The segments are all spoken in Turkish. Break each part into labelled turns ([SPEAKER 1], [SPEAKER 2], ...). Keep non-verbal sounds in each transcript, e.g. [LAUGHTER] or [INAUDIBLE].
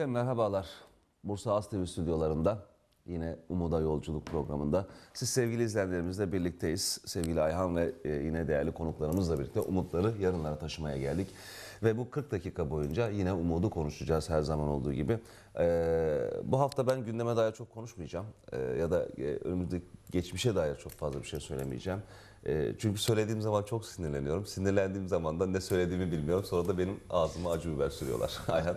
[SPEAKER 1] Efendim merhabalar. Bursa Az TV stüdyolarında yine Umuda Yolculuk programında. Siz sevgili izleyenlerimizle birlikteyiz. Sevgili Ayhan ve e, yine değerli konuklarımızla birlikte umutları yarınlara taşımaya geldik. Ve bu 40 dakika boyunca yine umudu konuşacağız her zaman olduğu gibi. Ee, bu hafta ben gündeme dair çok konuşmayacağım. Ee, ya da e, önümüzdeki geçmişe dair çok fazla bir şey söylemeyeceğim. Ee, çünkü söylediğim zaman çok sinirleniyorum. Sinirlendiğim zaman da ne söylediğimi bilmiyorum. Sonra da benim ağzıma acı biber sürüyorlar. [LAUGHS] Aynen.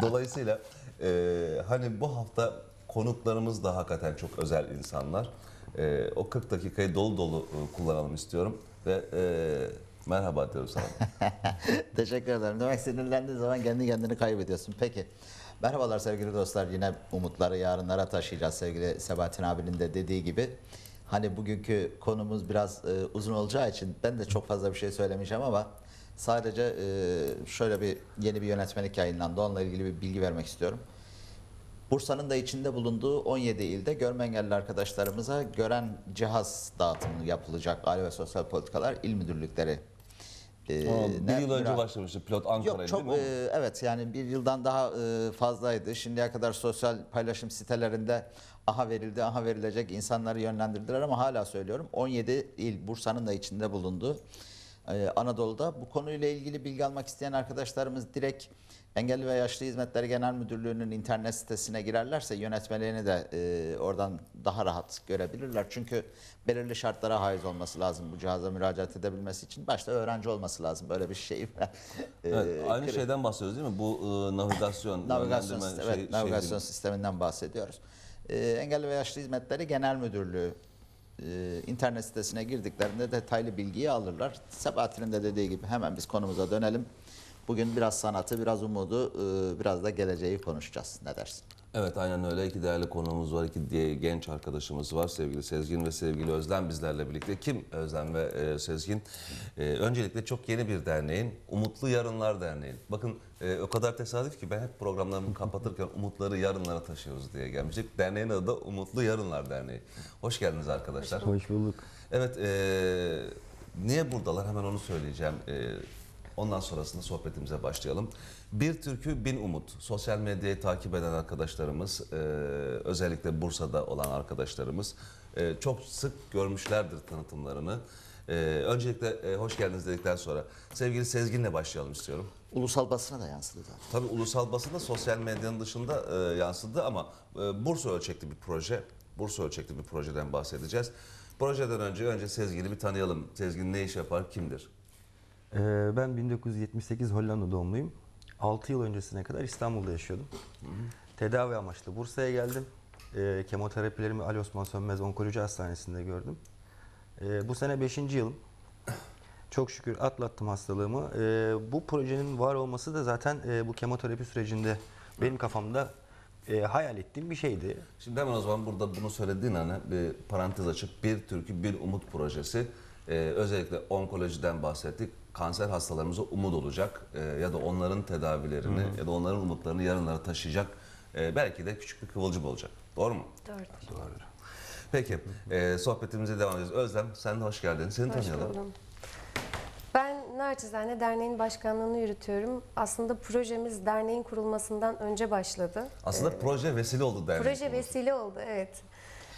[SPEAKER 1] Dolayısıyla e, hani bu hafta konuklarımız da hakikaten çok özel insanlar. E, o 40 dakikayı dolu dolu e, kullanalım istiyorum. Ve e, merhaba diyorum sana. [LAUGHS]
[SPEAKER 2] Teşekkür ederim. Demek sinirlendiğin zaman kendi kendini kaybediyorsun. Peki. Merhabalar sevgili dostlar. Yine umutları yarınlara taşıyacağız sevgili Sebahattin abinin de dediği gibi. Hani bugünkü konumuz biraz e, uzun olacağı için ben de çok fazla bir şey söylemeyeceğim ama sadece e, şöyle bir yeni bir yönetmelik yayınlandı. Onunla ilgili bir bilgi vermek istiyorum. Bursa'nın da içinde bulunduğu 17 ilde görme engelli arkadaşlarımıza gören cihaz dağıtımı yapılacak. Aile ve Sosyal Politikalar İl Müdürlükleri. e,
[SPEAKER 1] bir
[SPEAKER 2] ne-
[SPEAKER 1] yıl önce başlamıştı pilot Ankara'ydı
[SPEAKER 2] Yok çok
[SPEAKER 1] değil mi?
[SPEAKER 2] e, evet yani bir yıldan daha e, fazlaydı. Şimdiye kadar sosyal paylaşım sitelerinde aha verildi, aha verilecek insanları yönlendirdiler ama hala söylüyorum 17 il Bursa'nın da içinde bulunduğu e, Anadolu'da bu konuyla ilgili bilgi almak isteyen arkadaşlarımız direkt Engelli ve Yaşlı Hizmetleri Genel Müdürlüğü'nün internet sitesine girerlerse yönetmeliğini de e, oradan daha rahat görebilirler. Çünkü belirli şartlara haiz olması lazım bu cihaza müracaat edebilmesi için. Başta öğrenci olması lazım. Böyle bir şey. [LAUGHS]
[SPEAKER 1] Evet,
[SPEAKER 2] e,
[SPEAKER 1] aynı
[SPEAKER 2] kri-
[SPEAKER 1] şeyden bahsediyoruz değil mi? Bu e, navigasyon, [LAUGHS]
[SPEAKER 2] navigasyon, sistemi,
[SPEAKER 1] şey-
[SPEAKER 2] evet, navigasyon
[SPEAKER 1] şey-
[SPEAKER 2] sisteminden bahsediyoruz. Ee, Engelli ve Yaşlı Hizmetleri Genel Müdürlüğü e, internet sitesine girdiklerinde detaylı bilgiyi alırlar. Sebahattin'in de dediği gibi hemen biz konumuza dönelim. Bugün biraz sanatı, biraz umudu, e, biraz da geleceği konuşacağız. Ne dersin?
[SPEAKER 1] Evet aynen öyle. İki değerli konuğumuz var. iki diye genç arkadaşımız var. Sevgili Sezgin ve sevgili Özlem bizlerle birlikte. Kim Özlem ve e, Sezgin? E, öncelikle çok yeni bir derneğin. Umutlu Yarınlar Derneği. Bakın e, o kadar tesadüf ki ben hep programlarımı kapatırken umutları yarınlara taşıyoruz diye gelmiştik. Derneğin adı da Umutlu Yarınlar Derneği. Hoş geldiniz arkadaşlar.
[SPEAKER 3] Hoş bulduk.
[SPEAKER 1] Evet, e, niye buradalar? Hemen onu söyleyeceğim. E, ondan sonrasında sohbetimize başlayalım. Bir Türkü Bin Umut. Sosyal medyayı takip eden arkadaşlarımız, e, özellikle Bursa'da olan arkadaşlarımız e, çok sık görmüşlerdir tanıtımlarını. E, öncelikle e, hoş geldiniz dedikten sonra sevgili Sezgin'le başlayalım istiyorum.
[SPEAKER 2] Ulusal basına da yansıdı zaten.
[SPEAKER 1] Tabii ulusal basında sosyal medyanın dışında e, yansıdı ama e, Bursa ölçekli bir proje. Bursa ölçekli bir projeden bahsedeceğiz. Projeden önce önce Sezgin'i bir tanıyalım. Sezgin ne iş yapar, kimdir?
[SPEAKER 3] Ee, ben 1978 Hollanda doğumluyum. 6 yıl öncesine kadar İstanbul'da yaşıyordum. Tedavi amaçlı Bursa'ya geldim. Ee, kemoterapilerimi Ali Osman Sönmez Onkoloji Hastanesi'nde gördüm. Ee, bu sene 5. yılım. Çok şükür atlattım hastalığımı. Ee, bu projenin var olması da zaten e, bu kemoterapi sürecinde benim kafamda e, hayal ettiğim bir şeydi.
[SPEAKER 1] Şimdi hemen o zaman burada bunu söylediğin hani bir parantez açıp bir türkü bir umut projesi. E, özellikle onkolojiden bahsettik. Kanser hastalarımıza umut olacak e, ya da onların tedavilerini ya da onların umutlarını yarınlara taşıyacak. e, belki de küçük bir kıvılcım olacak. Doğru mu?
[SPEAKER 4] Doğrudur.
[SPEAKER 1] Peki, e, sohbetimize devam edeceğiz. Özlem, sen de hoş geldin. Seni
[SPEAKER 4] Hoş
[SPEAKER 1] tanıyalım.
[SPEAKER 4] buldum. Ben naçizane derneğin başkanlığını yürütüyorum. Aslında projemiz derneğin kurulmasından önce başladı.
[SPEAKER 1] Aslında proje vesile oldu dernek.
[SPEAKER 4] Proje
[SPEAKER 1] kurulması.
[SPEAKER 4] vesile oldu, evet.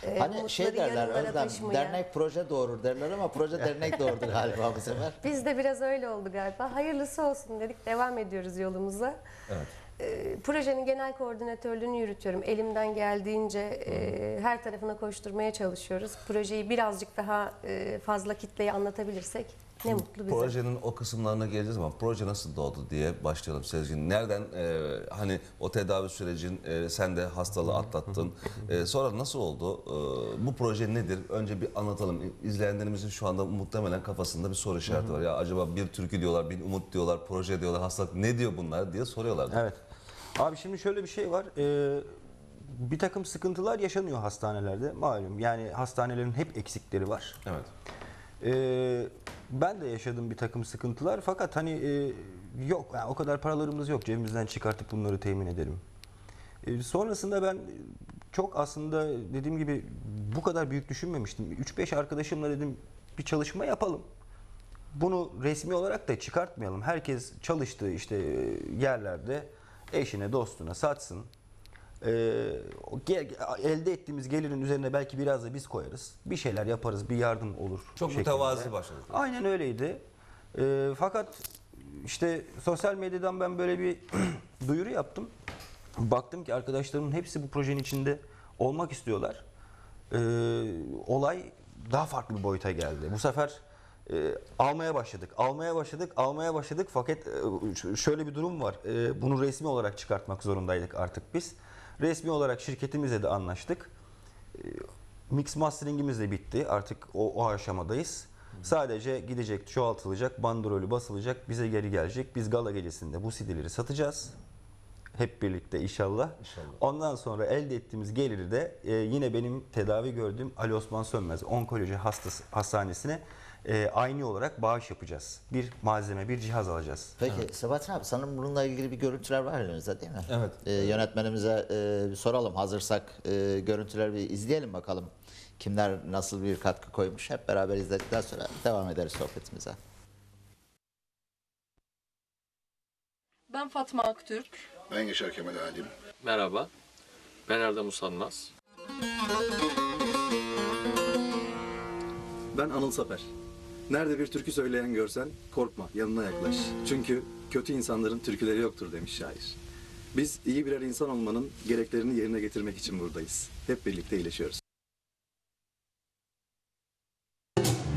[SPEAKER 4] Ee,
[SPEAKER 2] Hani şey derler Özlem,
[SPEAKER 4] taşımaya.
[SPEAKER 2] dernek proje doğurur derler ama proje [LAUGHS] dernek doğurdu galiba bu sefer.
[SPEAKER 4] Biz de biraz öyle oldu galiba. Hayırlısı olsun dedik, devam ediyoruz yolumuza.
[SPEAKER 1] Evet.
[SPEAKER 4] Ee, projenin genel koordinatörlüğünü yürütüyorum. Elimden geldiğince e, her tarafına koşturmaya çalışıyoruz. Projeyi birazcık daha e, fazla kitleye anlatabilirsek ne mutlu bize.
[SPEAKER 1] Projenin o kısımlarına geleceğiz ama proje nasıl doğdu diye başlayalım Sezgin. Nereden e, hani o tedavi sürecin e, sen de hastalığı atlattın. E, sonra nasıl oldu? E, bu proje nedir? Önce bir anlatalım. İzleyenlerimizin şu anda muhtemelen kafasında bir soru işareti var. Ya acaba bir türkü diyorlar, bir umut diyorlar, proje diyorlar, hastalık ne diyor bunlar diye soruyorlar.
[SPEAKER 3] Evet. Abi şimdi şöyle bir şey var. Ee, bir takım sıkıntılar yaşanıyor hastanelerde malum. Yani hastanelerin hep eksikleri var.
[SPEAKER 1] Evet.
[SPEAKER 3] Ee, ben de yaşadım bir takım sıkıntılar fakat hani e, yok yani o kadar paralarımız yok cebimizden çıkartıp bunları temin edelim. Ee, sonrasında ben çok aslında dediğim gibi bu kadar büyük düşünmemiştim. 3-5 arkadaşımla dedim bir çalışma yapalım. Bunu resmi olarak da çıkartmayalım. Herkes çalıştığı işte e, yerlerde eşine, dostuna satsın. Ee, elde ettiğimiz gelirin üzerine belki biraz da biz koyarız. Bir şeyler yaparız, bir yardım olur.
[SPEAKER 1] Çok mütevazi başladık.
[SPEAKER 3] Aynen öyleydi. Ee, fakat işte sosyal medyadan ben böyle bir [CLEARS THROAT] duyuru yaptım. Baktım ki arkadaşlarımın hepsi bu projenin içinde olmak istiyorlar. Ee, olay daha farklı bir boyuta geldi. Bu sefer e, almaya başladık, almaya başladık, almaya başladık. Fakat e, şöyle bir durum var. E, bunu resmi olarak çıkartmak zorundaydık artık biz. Resmi olarak şirketimizle de anlaştık. Mix masteringimiz de bitti. Artık o, o aşamadayız. Sadece gidecek, çoğaltılacak, bandrolü basılacak, bize geri gelecek. Biz gala gecesinde bu CD'leri satacağız. Hep birlikte inşallah. Ondan sonra elde ettiğimiz geliri de e, yine benim tedavi gördüğüm Ali Osman Sönmez Onkoloji Hastası, Hastanesi'ne e, aynı olarak bağış yapacağız. Bir malzeme, bir cihaz alacağız.
[SPEAKER 2] Peki Sebahattin abi sanırım bununla ilgili bir görüntüler var elimizde değil mi?
[SPEAKER 1] Evet.
[SPEAKER 2] Ee, yönetmenimize e, bir soralım hazırsak e, görüntüleri bir izleyelim bakalım. Kimler nasıl bir katkı koymuş hep beraber izledikten sonra devam ederiz sohbetimize.
[SPEAKER 5] Ben Fatma Aktürk.
[SPEAKER 6] Ben Yaşar Kemal Halim.
[SPEAKER 7] Merhaba, ben Erdem Usanmaz.
[SPEAKER 8] Ben Anıl Saper. Nerede bir türkü söyleyen görsen korkma yanına yaklaş. Çünkü kötü insanların türküleri yoktur demiş şair. Biz iyi birer insan olmanın gereklerini yerine getirmek için buradayız. Hep birlikte iyileşiyoruz.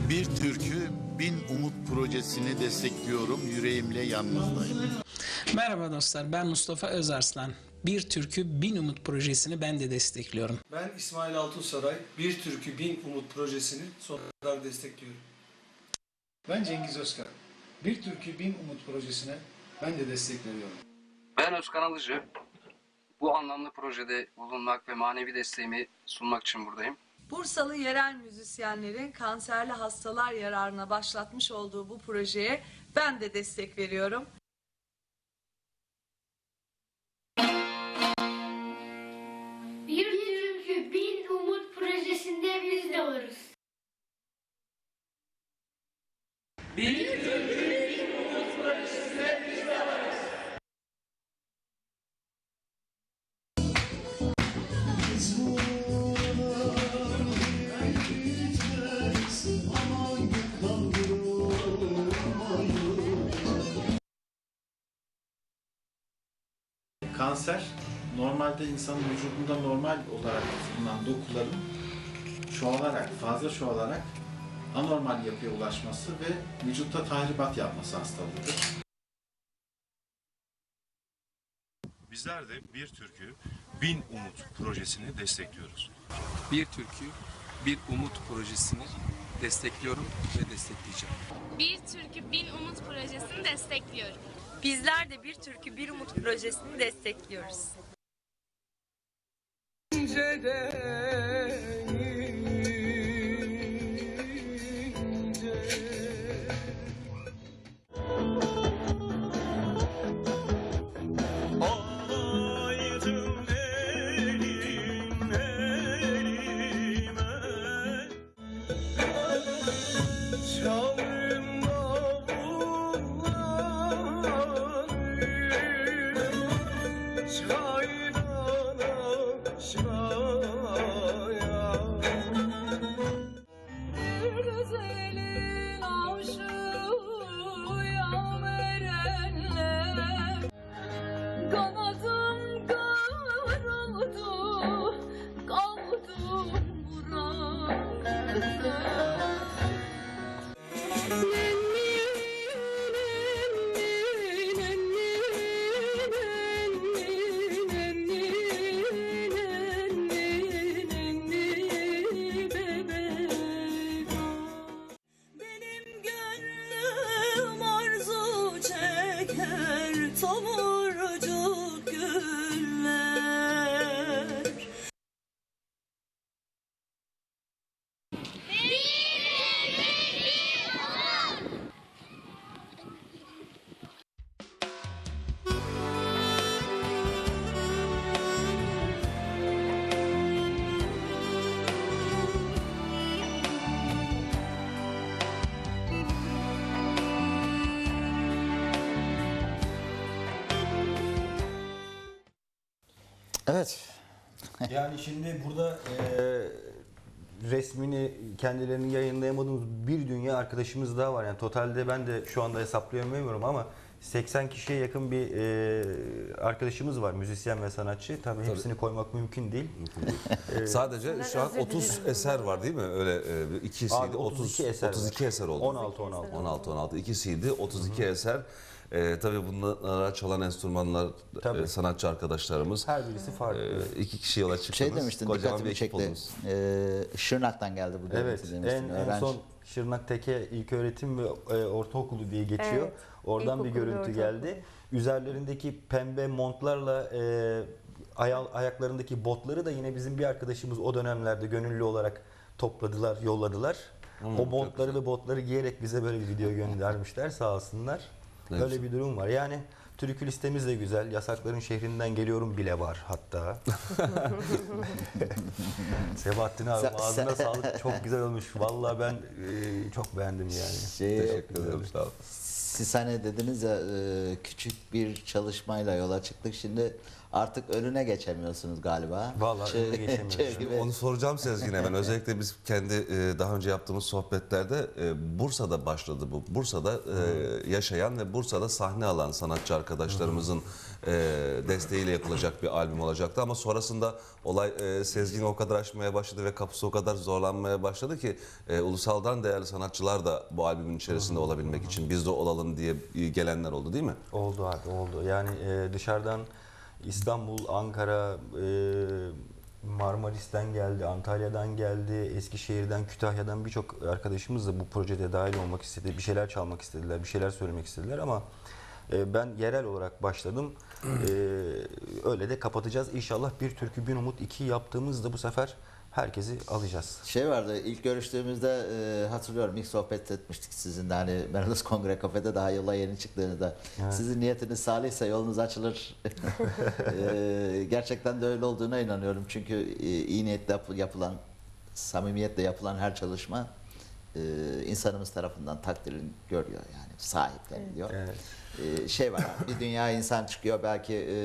[SPEAKER 6] Bir Türkü Bin Umut projesini destekliyorum. Yüreğimle yalnızdayım.
[SPEAKER 9] Merhaba dostlar, ben Mustafa Özarslan. Bir Türkü Bin Umut projesini ben de destekliyorum.
[SPEAKER 10] Ben İsmail Altunsaray, Bir Türkü Bin Umut projesini sonuna kadar destekliyorum.
[SPEAKER 11] Ben Cengiz Özkan. Bir Türkü Bin Umut projesine ben de destek veriyorum.
[SPEAKER 7] Ben Özkan Alıcı. Bu anlamlı projede bulunmak ve manevi desteğimi sunmak için buradayım.
[SPEAKER 5] Bursalı yerel müzisyenlerin kanserli hastalar yararına başlatmış olduğu bu projeye ben de destek veriyorum.
[SPEAKER 11] Kanser normalde insanın vücudunda normal olarak bulunan dokuların çoğalarak, fazla çoğalarak anormal yapıya ulaşması ve vücutta tahribat yapması hastalığıdır.
[SPEAKER 6] Bizler de Bir Türkü Bin Umut projesini destekliyoruz.
[SPEAKER 7] Bir Türkü, Bir Umut projesini destekliyorum ve destekleyeceğim.
[SPEAKER 12] Bir Türkü Bin Umut projesini destekliyorum.
[SPEAKER 5] Bizler de Bir Türkü Bir Umut projesini destekliyoruz.
[SPEAKER 10] Çaydana 翠绿老树。
[SPEAKER 2] Evet.
[SPEAKER 3] Yani şimdi burada e, resmini kendilerini yayınlayamadığımız bir dünya arkadaşımız daha var. Yani totalde ben de şu anda hesaplayamıyorum ama 80 kişiye yakın bir e, arkadaşımız var. Müzisyen ve sanatçı. Tabii, hepsini koymak mümkün değil. [LAUGHS] E,
[SPEAKER 1] Sadece şu an
[SPEAKER 4] özür
[SPEAKER 1] 30
[SPEAKER 4] dilerim.
[SPEAKER 1] eser var değil mi? Öyle e, ikisiydi.
[SPEAKER 3] Abi 32 eser var.
[SPEAKER 1] 32 eser oldu.
[SPEAKER 3] 16 16.
[SPEAKER 1] 16 16 ikisiydi 32 eser. E, tabii bunlara çalan enstrümanlar
[SPEAKER 3] Tabii.
[SPEAKER 1] e, sanatçı arkadaşlarımız.
[SPEAKER 3] Her birisi farklı.
[SPEAKER 1] E, iki kişi yola çıktınız.
[SPEAKER 2] Şey demiştin
[SPEAKER 1] Kocaman
[SPEAKER 2] dikkatimi çekti. Ee, Şırnak'tan geldi bu
[SPEAKER 3] Evet, en,
[SPEAKER 2] demiştin.
[SPEAKER 3] en
[SPEAKER 2] Öğrenci.
[SPEAKER 3] son Şırnak Teke İlköğretim ve e, Ortaokulu diye geçiyor.
[SPEAKER 4] Evet,
[SPEAKER 3] Oradan bir görüntü geldi. Üzerlerindeki pembe montlarla e, aya- ayaklarındaki botları da yine bizim bir arkadaşımız o dönemlerde gönüllü olarak topladılar, yolladılar.
[SPEAKER 1] Hmm,
[SPEAKER 3] o montları ve botları giyerek bize böyle bir video göndermişler sağ olsunlar.
[SPEAKER 1] Ne
[SPEAKER 3] Böyle
[SPEAKER 1] güzel.
[SPEAKER 3] bir durum var. Yani türkü listemiz de güzel. Yasakların şehrinden geliyorum bile var hatta. [LAUGHS] Sebahattin abi
[SPEAKER 2] Sen-
[SPEAKER 3] ağzına
[SPEAKER 2] sen-
[SPEAKER 3] sağlık. Çok güzel olmuş. Vallahi ben e, çok beğendim yani.
[SPEAKER 2] Şey,
[SPEAKER 1] Teşekkür ederim sağ olun.
[SPEAKER 2] Siz hani dediniz ya e, küçük bir çalışmayla yola çıktık. Şimdi artık önüne geçemiyorsunuz galiba.
[SPEAKER 3] Vallahi önüne geçemiyoruz.
[SPEAKER 1] Onu soracağım Sezgin hemen. [LAUGHS] Özellikle biz kendi e, daha önce yaptığımız sohbetlerde e, Bursa'da başladı bu. Bursa'da e, yaşayan ve Bursa'da sahne alan sanatçı arkadaşlarımızın e, desteğiyle yapılacak bir albüm olacaktı. Ama sonrasında olay e, Sezgin'i o kadar aşmaya başladı ve kapısı o kadar zorlanmaya başladı ki e, ulusaldan değerli sanatçılar da bu albümün içerisinde olabilmek için biz de olalım diye gelenler oldu değil mi?
[SPEAKER 3] Oldu abi oldu. Yani e, dışarıdan İstanbul, Ankara, e, Marmaris'ten geldi, Antalya'dan geldi, Eskişehir'den, Kütahya'dan birçok arkadaşımız da bu projede dahil olmak istedi. Bir şeyler çalmak istediler, bir şeyler söylemek istediler ama e, ben yerel olarak başladım. E, öyle de kapatacağız. İnşallah bir türkü bir umut iki yaptığımızda bu sefer herkesi alacağız.
[SPEAKER 2] Şey vardı ilk görüştüğümüzde e, hatırlıyorum ilk sohbet etmiştik sizinle hani Meredith [LAUGHS] Kongre Kafede daha yola yeni çıktığınızda. Sizin niyetiniz salihse yolunuz açılır. [LAUGHS] E, gerçekten de öyle olduğuna inanıyorum. Çünkü e, iyi niyetle yap- yapılan, samimiyetle yapılan her çalışma e, insanımız tarafından takdir görüyor yani sahipleniliyor.
[SPEAKER 3] Evet.
[SPEAKER 2] E, şey var bir dünya insan çıkıyor belki e,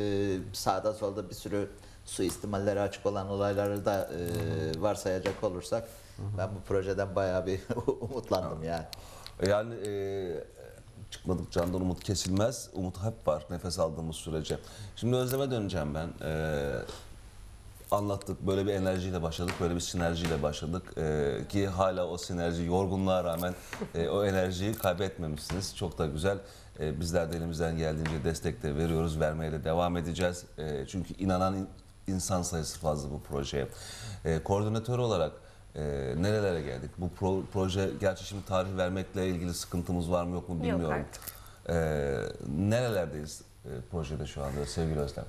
[SPEAKER 2] sağda solda bir sürü suistimallere açık olan olayları da e, varsayacak olursak ben bu projeden bayağı bir [LAUGHS] umutlandım yani.
[SPEAKER 1] Yani e, çıkmadık candan umut kesilmez. Umut hep var nefes aldığımız sürece. Şimdi Özlem'e döneceğim ben. E, anlattık böyle bir enerjiyle başladık, böyle bir sinerjiyle başladık. E, ki hala o sinerji yorgunluğa rağmen e, o enerjiyi kaybetmemişsiniz. Çok da güzel. E, bizler de elimizden geldiğince destek de veriyoruz, vermeye de devam edeceğiz. E, çünkü inanan in- insan sayısı fazla bu projeye. E, koordinatör olarak e, nerelere geldik? Bu pro- proje gerçi şimdi tarih vermekle ilgili sıkıntımız var mı yok mu bilmiyorum.
[SPEAKER 4] artık.
[SPEAKER 1] E, nerelerdeyiz e, projede şu anda sevgili Özlem?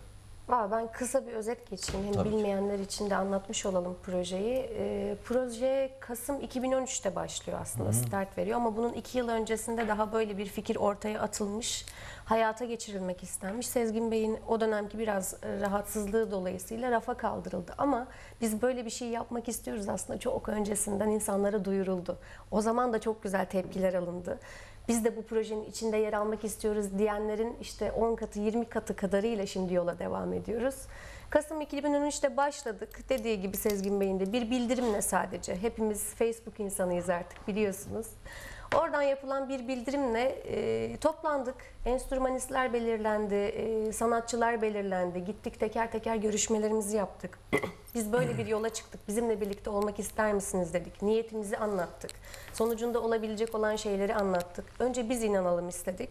[SPEAKER 4] Valla ben kısa bir özet geçeyim. Hem
[SPEAKER 1] Tabii ki.
[SPEAKER 4] bilmeyenler için de anlatmış olalım projeyi. Ee, proje Kasım 2013'te başlıyor aslında, start veriyor. Ama bunun iki yıl öncesinde daha böyle bir fikir ortaya atılmış, hayata geçirilmek istenmiş. Sezgin Bey'in o dönemki biraz e, rahatsızlığı dolayısıyla rafa kaldırıldı. Ama biz böyle bir şey yapmak istiyoruz aslında çok öncesinden insanlara duyuruldu. O zaman da çok güzel tepkiler alındı. Biz de bu projenin içinde yer almak istiyoruz diyenlerin işte 10 katı 20 katı kadarıyla şimdi yola devam ediyoruz. Kasım 2013'te başladık. Dediği gibi Sezgin Bey'in de bir bildirimle sadece. Hepimiz Facebook insanıyız artık biliyorsunuz. Oradan yapılan bir bildirimle e, toplandık. Enstrümanistler belirlendi, e, sanatçılar belirlendi. Gittik teker teker görüşmelerimizi yaptık. [CLEARS THROAT] Biz böyle bir yola çıktık. Bizimle birlikte olmak ister misiniz dedik. Niyetimizi anlattık. Sonucunda olabilecek olan şeyleri anlattık. Önce biz inanalım istedik.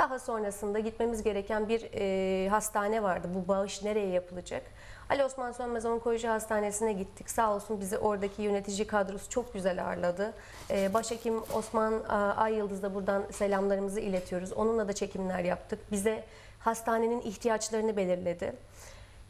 [SPEAKER 4] Daha sonrasında gitmemiz gereken bir e, hastane vardı. Bu bağış nereye yapılacak? Ali Osman Sönmez Onkoloji Hastanesi'ne gittik. Sağ olsun bizi oradaki yönetici kadrosu çok güzel ağırladı. E, Başhekim Osman a, Ay Yıldız'da buradan selamlarımızı iletiyoruz. Onunla da çekimler yaptık. Bize hastanenin ihtiyaçlarını belirledi.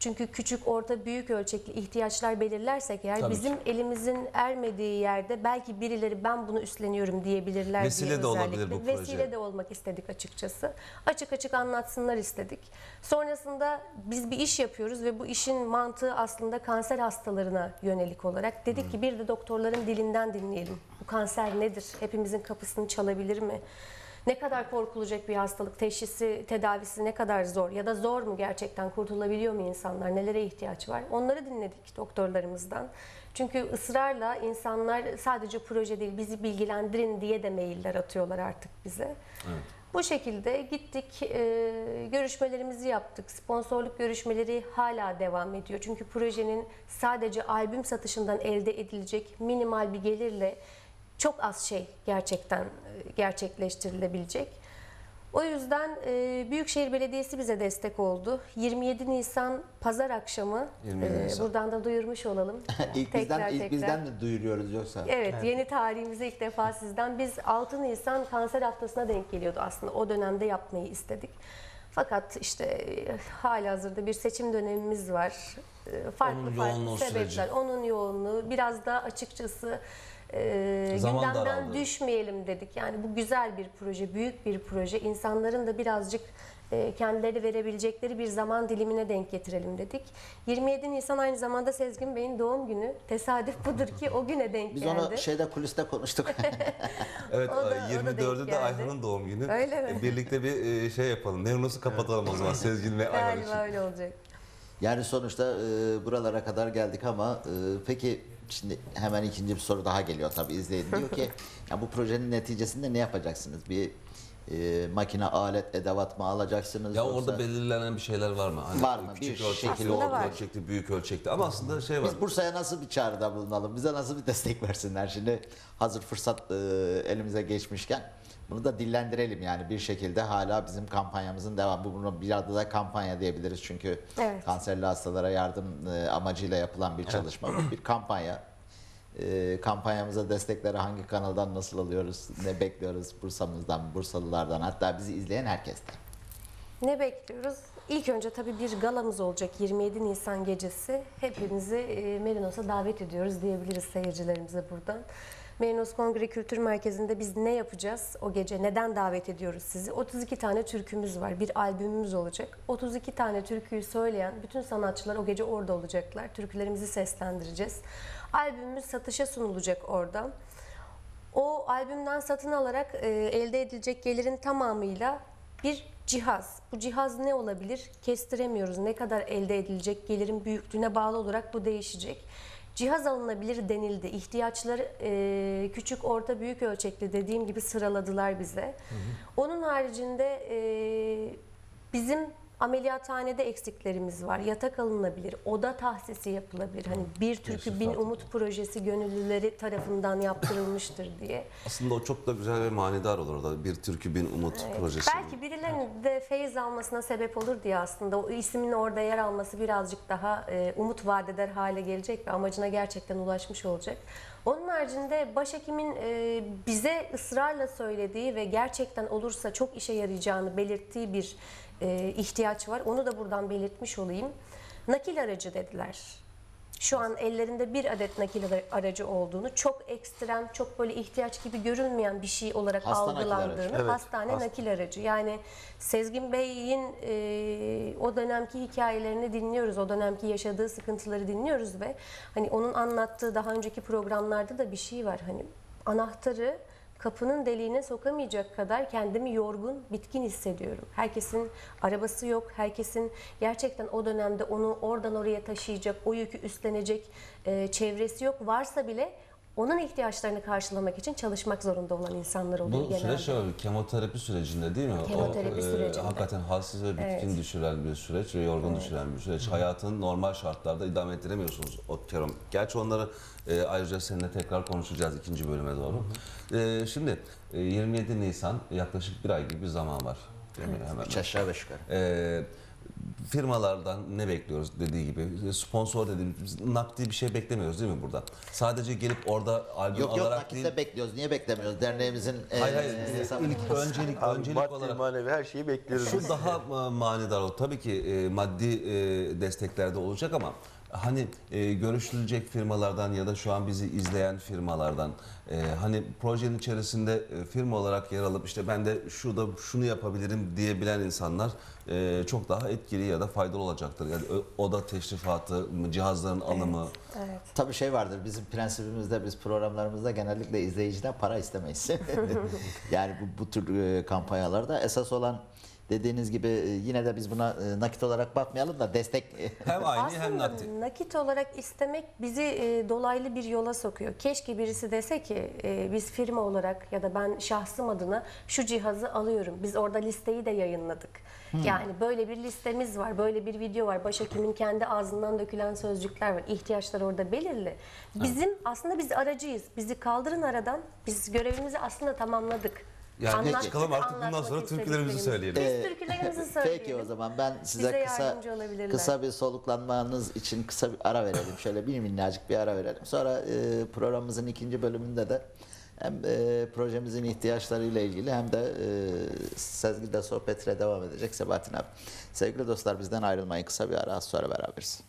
[SPEAKER 4] Çünkü küçük, orta, büyük ölçekli ihtiyaçlar belirlersek eğer
[SPEAKER 1] Tabii
[SPEAKER 4] bizim elimizin ermediği yerde belki birileri ben bunu üstleniyorum diyebilirler
[SPEAKER 1] Vesile
[SPEAKER 4] diye
[SPEAKER 1] de olabilir bu proje.
[SPEAKER 4] Vesile de olmak istedik açıkçası. Açık açık anlatsınlar istedik. Sonrasında biz bir iş yapıyoruz ve bu işin mantığı aslında kanser hastalarına yönelik olarak. Dedik ki bir de doktorların dilinden dinleyelim. Bu kanser nedir? Hepimizin kapısını çalabilir mi? Ne kadar korkulacak bir hastalık, teşhisi, tedavisi ne kadar zor ya da zor mu gerçekten kurtulabiliyor mu insanlar, nelere ihtiyaç var? Onları dinledik doktorlarımızdan. Çünkü ısrarla insanlar sadece proje değil bizi bilgilendirin diye de mailler atıyorlar artık bize. Bu şekilde gittik, e, görüşmelerimizi yaptık. Sponsorluk görüşmeleri hala devam ediyor. Çünkü projenin sadece albüm satışından elde edilecek minimal bir gelirle çok az şey gerçekten gerçekleştirilebilecek. O yüzden e, Büyükşehir Belediyesi bize destek oldu. 27 Nisan pazar akşamı
[SPEAKER 1] 27
[SPEAKER 4] e,
[SPEAKER 1] Nisan.
[SPEAKER 4] buradan da duyurmuş olalım. [LAUGHS]
[SPEAKER 2] ilk
[SPEAKER 4] Tekrar
[SPEAKER 2] bizden ilk
[SPEAKER 4] tekrar.
[SPEAKER 2] bizden mi duyuruyoruz yoksa?
[SPEAKER 4] Evet, yeni tarihimizi ilk defa sizden. Biz 6 Nisan kanser haftasına denk geliyordu aslında. O dönemde yapmayı istedik. Fakat işte e, halihazırda bir seçim dönemimiz var. E, Farklı
[SPEAKER 1] Onun
[SPEAKER 4] farklı sebepler.
[SPEAKER 1] süreci.
[SPEAKER 4] Onun yoğunluğu biraz da açıkçası e,
[SPEAKER 1] Zaman
[SPEAKER 4] gündemden
[SPEAKER 1] daraldı.
[SPEAKER 4] düşmeyelim dedik. Yani bu güzel bir proje, büyük bir proje. İnsanların da birazcık e, kendileri verebilecekleri bir zaman dilimine denk getirelim dedik. 27 Nisan aynı zamanda Sezgin Bey'in doğum günü. Tesadüf budur ki o güne denk
[SPEAKER 2] Biz
[SPEAKER 4] geldi.
[SPEAKER 2] onu şeyde kuliste konuştuk. [LAUGHS]
[SPEAKER 1] Evet
[SPEAKER 4] O da- o da
[SPEAKER 1] 24'ü
[SPEAKER 4] denk
[SPEAKER 1] de
[SPEAKER 4] geldi.
[SPEAKER 1] Ayhan'ın doğum günü.
[SPEAKER 4] Öyle mi?
[SPEAKER 1] E, Birlikte bir e, şey yapalım. Nevrosu kapatalım o zaman [LAUGHS] Sezgin ve Ayhan için.
[SPEAKER 4] Galiba öyle olacak.
[SPEAKER 2] Yani sonuçta e, buralara kadar geldik ama e, peki şimdi hemen ikinci bir soru daha geliyor tabii izleyin. Diyor ki [LAUGHS] ya bu projenin neticesinde ne yapacaksınız? Bir e, makine, alet, edevat mı alacaksınız?
[SPEAKER 1] Ya
[SPEAKER 2] yoksa-
[SPEAKER 1] orada belirlenen bir şeyler var mı? Hani
[SPEAKER 2] Var mı?
[SPEAKER 1] Küçük
[SPEAKER 2] Bir
[SPEAKER 1] ölçekli, orta ölçekli, büyük ölçekli. Ama aslında şey var.
[SPEAKER 2] Biz Bursa'ya nasıl bir çağrıda bulunalım? Bize nasıl bir destek versinler? Şimdi hazır fırsat e, elimize geçmişken bunu da dillendirelim yani bir şekilde hala bizim kampanyamızın devamı. Bunu bir adı da kampanya diyebiliriz çünkü
[SPEAKER 4] Evet.
[SPEAKER 2] kanserli hastalara yardım e, amacıyla yapılan bir çalışma. Bu bir kampanya. E, kampanyamıza destekleri hangi kanaldan nasıl alıyoruz, ne bekliyoruz Bursa'mızdan, Bursalılardan hatta bizi izleyen herkesten.
[SPEAKER 4] Ne bekliyoruz? İlk önce tabii bir galamız olacak 27 Nisan gecesi. Hepinizi e, Merinos'a davet ediyoruz diyebiliriz seyircilerimize buradan. Merinos Kongre Kültür Merkezi'nde biz ne yapacağız o gece? Neden davet ediyoruz sizi? 32 tane türkümüz var. Bir albümümüz olacak. 32 tane türküyü söyleyen bütün sanatçılar o gece orada olacaklar. Türkülerimizi seslendireceğiz. Albümümüz satışa sunulacak orada. O albümden satın alarak e, elde edilecek gelirin tamamıyla bir cihaz. Bu cihaz ne olabilir? Kestiremiyoruz. Ne kadar elde edilecek gelirin büyüklüğüne bağlı olarak bu değişecek. Cihaz alınabilir denildi. İhtiyaçları e, küçük, orta, büyük ölçekli dediğim gibi sıraladılar bize. Onun haricinde e, bizim ameliyathanede eksiklerimiz var. Yatak alınabilir, oda tahsisi yapılabilir. Hani bir türkü bin umut projesi gönüllüleri tarafından yaptırılmıştır diye.
[SPEAKER 1] Aslında o çok da güzel ve manidar olur orada. Bir türkü bin umut projesi.
[SPEAKER 4] Belki birilerinin de feyiz almasına sebep olur diye aslında o ismin orada yer alması birazcık daha e, umut vaat eder hale gelecek ve amacına gerçekten ulaşmış olacak. Onun haricinde başhekimin e, bize ısrarla söylediği ve gerçekten olursa çok işe yarayacağını belirttiği bir e, ihtiyaç var. Onu da buradan belirtmiş olayım. Nakil aracı dediler. Şu an ellerinde bir adet nakil aracı olduğunu, çok ekstrem, çok böyle ihtiyaç gibi görülmeyen bir şey olarak
[SPEAKER 2] Hasta nakil
[SPEAKER 4] algılandığını,
[SPEAKER 2] aracı.
[SPEAKER 3] Evet,
[SPEAKER 4] hastane
[SPEAKER 3] hasta-
[SPEAKER 4] nakil aracı. Yani Sezgin Bey'in e, o dönemki hikayelerini dinliyoruz, o dönemki yaşadığı sıkıntıları dinliyoruz ve hani onun anlattığı daha önceki programlarda da bir şey var. Hani anahtarı kapının deliğine sokamayacak kadar kendimi yorgun, bitkin hissediyorum. Herkesin arabası yok, herkesin gerçekten o dönemde onu oradan oraya taşıyacak, o yükü üstlenecek e, çevresi yok. Varsa bile onun ihtiyaçlarını karşılamak için çalışmak zorunda olan insanlar oluyor
[SPEAKER 1] Bu
[SPEAKER 4] genelde.
[SPEAKER 1] süreç şöyle kemoterapi sürecinde değil mi?
[SPEAKER 4] Kemoterapi
[SPEAKER 1] o, e,
[SPEAKER 4] sürecinde.
[SPEAKER 1] hakikaten halsiz ve bitkin
[SPEAKER 4] Evet.
[SPEAKER 1] düşüren bir süreç ve yorgun düşüren bir süreç. Hayatını normal şartlarda idame ettiremiyorsunuz o kerom. Gerçi onları e, ayrıca seninle tekrar konuşacağız ikinci bölüme doğru. E, şimdi e, 27 Nisan yaklaşık bir ay gibi bir zaman var. Değil mi? Hemen.
[SPEAKER 2] Üç aşağı beş yukarı.
[SPEAKER 1] E, firmalardan ne bekliyoruz dediği gibi sponsor dediğimiz nakdi bir şey beklemiyoruz değil mi burada? Sadece gelip orada albüm
[SPEAKER 2] Yok yok
[SPEAKER 1] alarak
[SPEAKER 2] nakitte
[SPEAKER 1] değil.
[SPEAKER 2] bekliyoruz. Niye beklemiyoruz? Derneğimizin e,
[SPEAKER 1] Hayır hayır
[SPEAKER 2] hesabı-
[SPEAKER 1] ilk öncelik
[SPEAKER 3] Abi
[SPEAKER 1] öncelik
[SPEAKER 3] maddi
[SPEAKER 1] olarak
[SPEAKER 3] manevi her şeyi bekliyoruz.
[SPEAKER 1] şu daha e, manidar olur. Tabii ki e, maddi e, destekler de olacak ama Hani e, görüşülecek firmalardan ya da şu an bizi izleyen firmalardan e, hani projenin içerisinde e, firma olarak yer alıp işte ben de şurada şunu yapabilirim diyebilen insanlar e, çok daha etkili ya da faydalı olacaktır. Yani o- oda teşrifatı, cihazların alımı.
[SPEAKER 4] Evet.
[SPEAKER 2] Tabii şey vardır bizim prensibimizde biz programlarımızda genellikle izleyiciden para istemeyiz. [LAUGHS] yani bu, bu tür e, kampanyalarda esas olan dediğiniz gibi e, yine de biz buna e, nakit olarak bakmayalım da destek
[SPEAKER 1] Hem aynı hem
[SPEAKER 4] Aslında
[SPEAKER 1] nakit.
[SPEAKER 4] nakit olarak istemek bizi e, dolaylı bir yola sokuyor. Keşke birisi dese ki e, biz firma olarak ya da ben şahsım adına şu cihazı alıyorum. Biz orada listeyi de yayınladık. Yani böyle bir listemiz var, böyle bir video var. Başhekimin kendi ağzından dökülen sözcükler var. İhtiyaçlar orada belirli. Bizim aslında biz aracıyız. Bizi kaldırın aradan. Biz görevimizi aslında tamamladık.
[SPEAKER 1] Yani
[SPEAKER 4] Anlattık,
[SPEAKER 1] çıkalım artık bundan sonra türkülerimizi söyleyelim.
[SPEAKER 4] Biz türkülerimizi söyleyelim.
[SPEAKER 2] Peki o zaman ben size
[SPEAKER 4] Bize
[SPEAKER 2] kısa
[SPEAKER 4] yardımcı olabilirler.
[SPEAKER 2] kısa bir soluklanmanız için kısa bir ara verelim. Şöyle bir minnacık bir ara verelim. Sonra e, programımızın ikinci bölümünde de hem e, projemizin ihtiyaçlarıyla ilgili hem de e, Sezgi'de sohbetine devam edecek Sebahattin abi. Sevgili dostlar bizden ayrılmayın kısa bir ara az sonra beraberiz.